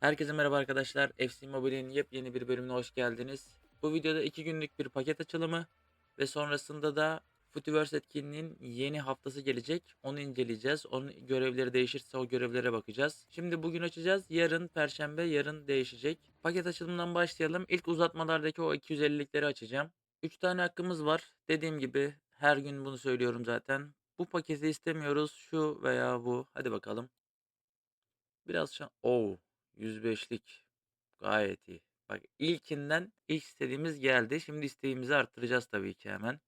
Herkese merhaba arkadaşlar. FC Mobile'in yepyeni bir bölümüne hoş geldiniz. Bu videoda 2 günlük bir paket açılımı ve sonrasında da Footyverse etkinliğinin yeni haftası gelecek. Onu inceleyeceğiz. Onun görevleri değişirse o görevlere bakacağız. Şimdi bugün açacağız. Yarın perşembe yarın değişecek. Paket açılımından başlayalım. İlk uzatmalardaki o 250'likleri açacağım. 3 tane hakkımız var. Dediğim gibi her gün bunu söylüyorum zaten. Bu paketi istemiyoruz. Şu veya bu. Hadi bakalım. Biraz şan... Oo. 105'lik. Gayet iyi. Bak ilkinden ilk istediğimiz geldi. Şimdi isteğimizi arttıracağız tabii ki hemen.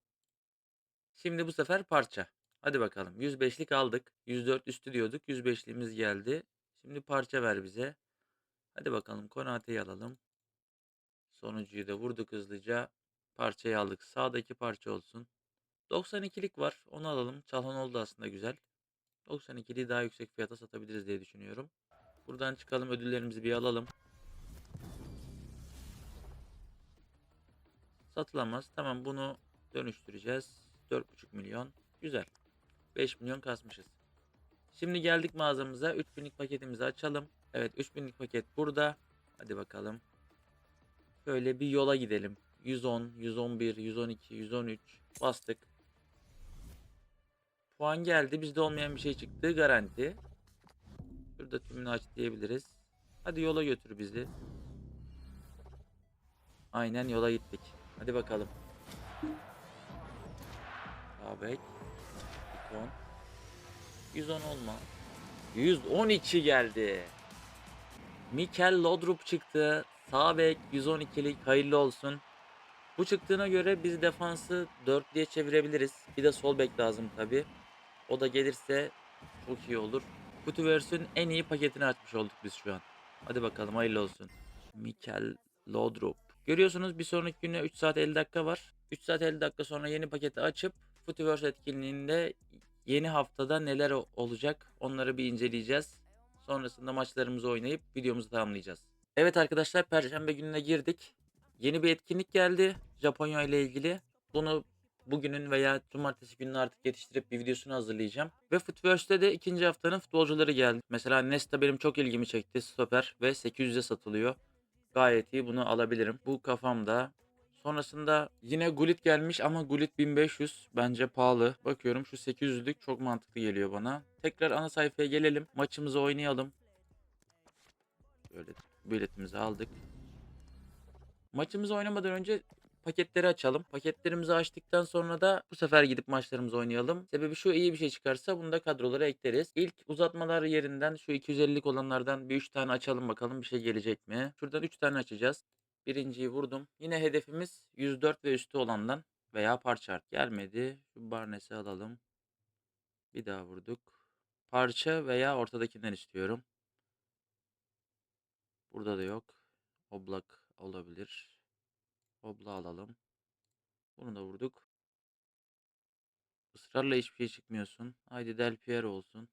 Şimdi bu sefer parça. Hadi bakalım. 105'lik aldık. 104 üstü diyorduk. 105'liğimiz geldi. Şimdi parça ver bize. Hadi bakalım. Konate'yi alalım. Sonuncuyu da vurduk hızlıca. Parçayı aldık. Sağdaki parça olsun. 92'lik var. Onu alalım. Çalhan oldu aslında güzel. 92'liği daha yüksek fiyata satabiliriz diye düşünüyorum. Buradan çıkalım ödüllerimizi bir alalım. Satılamaz. Tamam bunu dönüştüreceğiz. 4,5 milyon. Güzel. 5 milyon kasmışız. Şimdi geldik mağazamıza. 3000'lik paketimizi açalım. Evet 3000'lik paket burada. Hadi bakalım. Böyle bir yola gidelim. 110, 111, 112, 113 bastık. Puan geldi. Bizde olmayan bir şey çıktı. Garanti. Şurada tümünü aç diyebiliriz. Hadi yola götür bizi. Aynen yola gittik. Hadi bakalım. Sağ bek. Beton. 110 olma. 112 geldi. Mikel Lodrup çıktı. Sağ bek 112'lik hayırlı olsun. Bu çıktığına göre biz defansı 4 diye çevirebiliriz. Bir de sol bek lazım tabi. O da gelirse çok iyi olur. Footyverse'ün en iyi paketini açmış olduk biz şu an. Hadi bakalım hayırlı olsun. Mikel Lodrup. Görüyorsunuz bir sonraki güne 3 saat 50 dakika var. 3 saat 50 dakika sonra yeni paketi açıp Footyverse etkinliğinde yeni haftada neler olacak onları bir inceleyeceğiz. Sonrasında maçlarımızı oynayıp videomuzu tamamlayacağız. Evet arkadaşlar perşembe gününe girdik. Yeni bir etkinlik geldi Japonya ile ilgili. Bunu bugünün veya cumartesi gününü artık yetiştirip bir videosunu hazırlayacağım. Ve Footverse'de de ikinci haftanın futbolcuları geldi. Mesela Nesta benim çok ilgimi çekti. Stoper ve 800'e satılıyor. Gayet iyi bunu alabilirim. Bu kafamda. Sonrasında yine Gullit gelmiş ama Gullit 1500 bence pahalı. Bakıyorum şu 800'lük çok mantıklı geliyor bana. Tekrar ana sayfaya gelelim. Maçımızı oynayalım. Böyle biletimizi aldık. Maçımızı oynamadan önce paketleri açalım. Paketlerimizi açtıktan sonra da bu sefer gidip maçlarımızı oynayalım. Sebebi şu iyi bir şey çıkarsa bunu da kadrolara ekleriz. İlk uzatmalar yerinden şu 250'lik olanlardan bir 3 tane açalım bakalım bir şey gelecek mi? Şuradan 3 tane açacağız. Birinciyi vurdum. Yine hedefimiz 104 ve üstü olandan veya parça gelmedi. Şu Barnes'i alalım. Bir daha vurduk. Parça veya ortadakinden istiyorum. Burada da yok. Oblak olabilir. Obla alalım. Bunu da vurduk. Israrla hiçbir şey çıkmıyorsun. Haydi Del Piero olsun.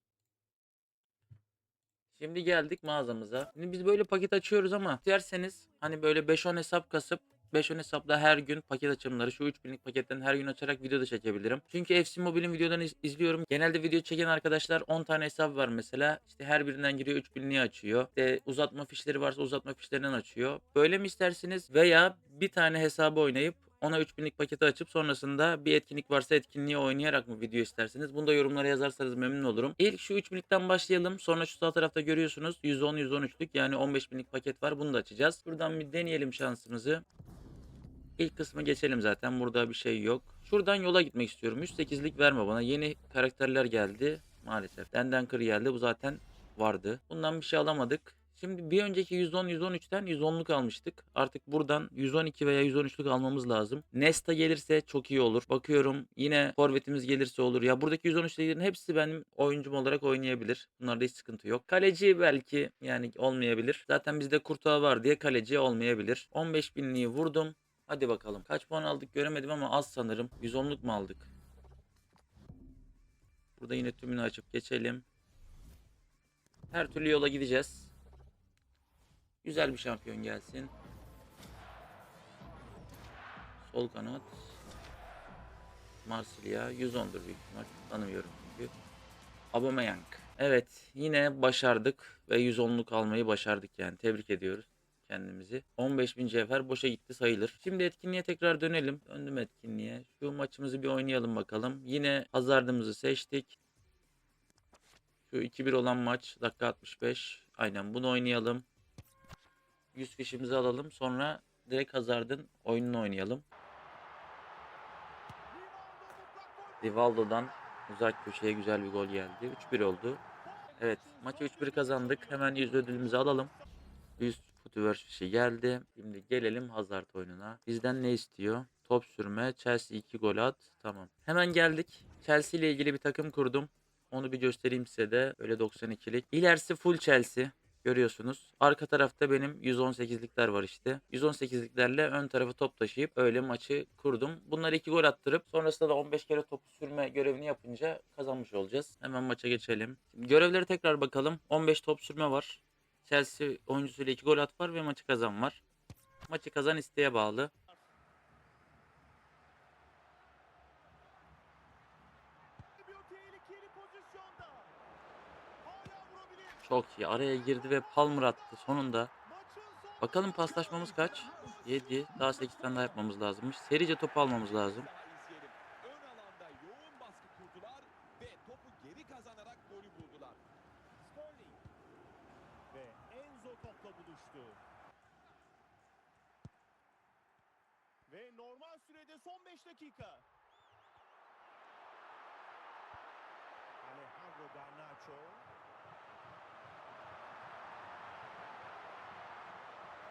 Şimdi geldik mağazamıza. Şimdi biz böyle paket açıyoruz ama isterseniz hani böyle 5-10 hesap kasıp 5-10 hesapla her gün paket açımları şu 3000'lik paketten her gün açarak video da çekebilirim. Çünkü FC Mobile'in videolarını iz- izliyorum. Genelde video çeken arkadaşlar 10 tane hesap var mesela. İşte her birinden giriyor 3000'liği açıyor. İşte uzatma fişleri varsa uzatma fişlerinden açıyor. Böyle mi istersiniz? Veya bir tane hesabı oynayıp ona 3000'lik paketi açıp sonrasında bir etkinlik varsa etkinliği oynayarak mı video isterseniz bunu da yorumlara yazarsanız memnun olurum. İlk şu 3000'likten başlayalım. Sonra şu sağ tarafta görüyorsunuz 110 113'lük yani 15000'lik paket var. Bunu da açacağız. Buradan bir deneyelim şansımızı. İlk kısmı geçelim zaten. Burada bir şey yok. Şuradan yola gitmek istiyorum. 108'lik verme bana. Yeni karakterler geldi. Maalesef. Denden kır geldi. Bu zaten vardı. Bundan bir şey alamadık. Şimdi bir önceki 110 113'ten 110'luk almıştık. Artık buradan 112 veya 113'lük almamız lazım. Nesta gelirse çok iyi olur. Bakıyorum yine forvetimiz gelirse olur. Ya buradaki 113'lerin hepsi benim oyuncum olarak oynayabilir. Bunlarda hiç sıkıntı yok. Kaleci belki yani olmayabilir. Zaten bizde Kurtuğa var diye kaleci olmayabilir. 15 binliği vurdum. Hadi bakalım. Kaç puan aldık göremedim ama az sanırım. 110'luk mu aldık? Burada yine tümünü açıp geçelim. Her türlü yola gideceğiz. Güzel bir şampiyon gelsin. Sol kanat. Marsilya 110'dur büyük ihtimal. Tanımıyorum çünkü. Aubameyang. Evet yine başardık ve 110'luk almayı başardık yani tebrik ediyoruz kendimizi. 15.000 cevher boşa gitti sayılır. Şimdi etkinliğe tekrar dönelim. Döndüm etkinliğe. Şu maçımızı bir oynayalım bakalım. Yine hazardımızı seçtik. Şu 2-1 olan maç dakika 65. Aynen bunu oynayalım. 100 fişimizi alalım. Sonra direkt hazardın oyununu oynayalım. Rivaldo'dan uzak köşeye güzel bir gol geldi. 3-1 oldu. Evet maçı 3-1 kazandık. Hemen 100 ödülümüzü alalım. 100 Futiverse fişi geldi. Şimdi gelelim Hazard oyununa. Bizden ne istiyor? Top sürme, Chelsea 2 gol at. Tamam. Hemen geldik. Chelsea ile ilgili bir takım kurdum. Onu bir göstereyim size de. Öyle 92'lik. İlerisi full Chelsea. Görüyorsunuz. Arka tarafta benim 118'likler var işte. 118'liklerle ön tarafı top taşıyıp öyle maçı kurdum. Bunları 2 gol attırıp sonrasında da 15 kere topu sürme görevini yapınca kazanmış olacağız. Hemen maça geçelim. Şimdi görevlere tekrar bakalım. 15 top sürme var. Chelsea oyuncusuyla 2 gol at var ve maçı kazan var. Maçı kazan isteğe bağlı. Çok iyi. Araya girdi ve Palmer attı sonunda. Bakalım paslaşmamız kaç? 7. Daha 8 tane daha yapmamız lazımmış. Serice topu almamız lazım. Topla buluştu. Ve normal sürede son 5 dakika. Alejandro Garnacho.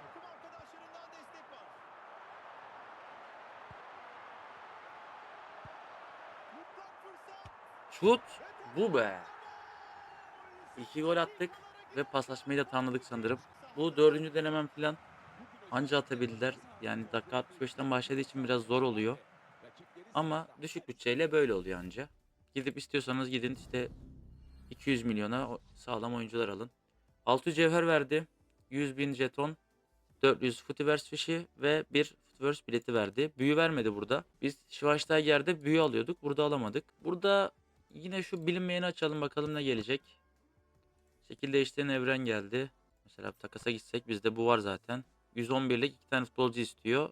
Takım arkadaşlarından destek var. Mutlak fırsat. Şut. Bu be. İki gol attık ve paslaşmayı da tamamladık sanırım. Bu dördüncü denemem falan anca atabildiler. Yani dakika 65'ten başladığı için biraz zor oluyor. Ama düşük bütçeyle böyle oluyor anca. Gidip istiyorsanız gidin işte 200 milyona sağlam oyuncular alın. 600 cevher verdi. 100 bin jeton. 400 Futiverse fişi ve bir Futiverse bileti verdi. Büyü vermedi burada. Biz Schweinsteiger'de büyü alıyorduk. Burada alamadık. Burada yine şu bilinmeyeni açalım bakalım ne gelecek. Şekil değiştiren evren geldi. Mesela takasa gitsek bizde bu var zaten. 111'lik iki tane futbolcu istiyor.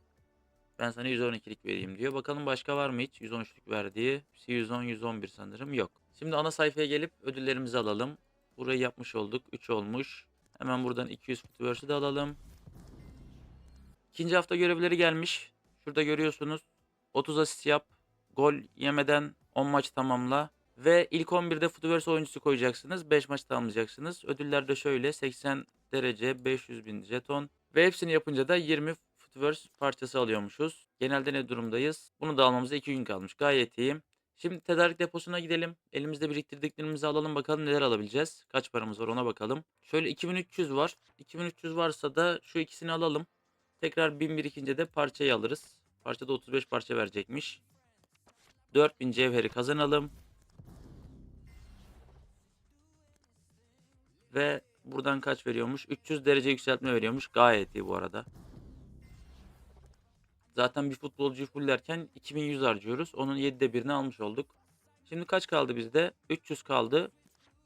Ben sana 112'lik vereyim diyor. Bakalım başka var mı hiç 113'lük verdiği. 110, 111 sanırım yok. Şimdi ana sayfaya gelip ödüllerimizi alalım. Burayı yapmış olduk. 3 olmuş. Hemen buradan 200 Futiverse'ü de alalım. İkinci hafta görevleri gelmiş. Şurada görüyorsunuz. 30 asist yap. Gol yemeden 10 maç tamamla. Ve ilk 11'de Futiverse oyuncusu koyacaksınız. 5 maç tamamlayacaksınız. Ödüller de şöyle. 80 derece 500 bin jeton. Ve hepsini yapınca da 20 Futiverse parçası alıyormuşuz. Genelde ne durumdayız? Bunu da almamıza 2 gün kalmış. Gayet iyi. Şimdi tedarik deposuna gidelim. Elimizde biriktirdiklerimizi alalım bakalım neler alabileceğiz. Kaç paramız var ona bakalım. Şöyle 2300 var. 2300 varsa da şu ikisini alalım. Tekrar 1000 birikince de parçayı alırız. Parçada 35 parça verecekmiş. 4000 cevheri kazanalım. Ve buradan kaç veriyormuş? 300 derece yükseltme veriyormuş. Gayet iyi bu arada. Zaten bir futbolcuyu fullerken 2100 harcıyoruz. Onun 7'de birini almış olduk. Şimdi kaç kaldı bizde? 300 kaldı.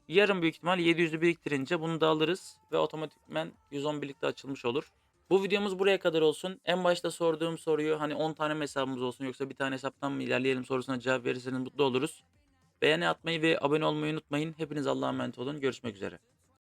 Yarın büyük ihtimal 700'ü biriktirince bunu da alırız. Ve otomatikmen 111'lik de açılmış olur. Bu videomuz buraya kadar olsun. En başta sorduğum soruyu hani 10 tane hesabımız olsun yoksa bir tane hesaptan mı ilerleyelim sorusuna cevap verirseniz mutlu oluruz. Beğeni atmayı ve abone olmayı unutmayın. Hepiniz Allah'a emanet olun. Görüşmek üzere.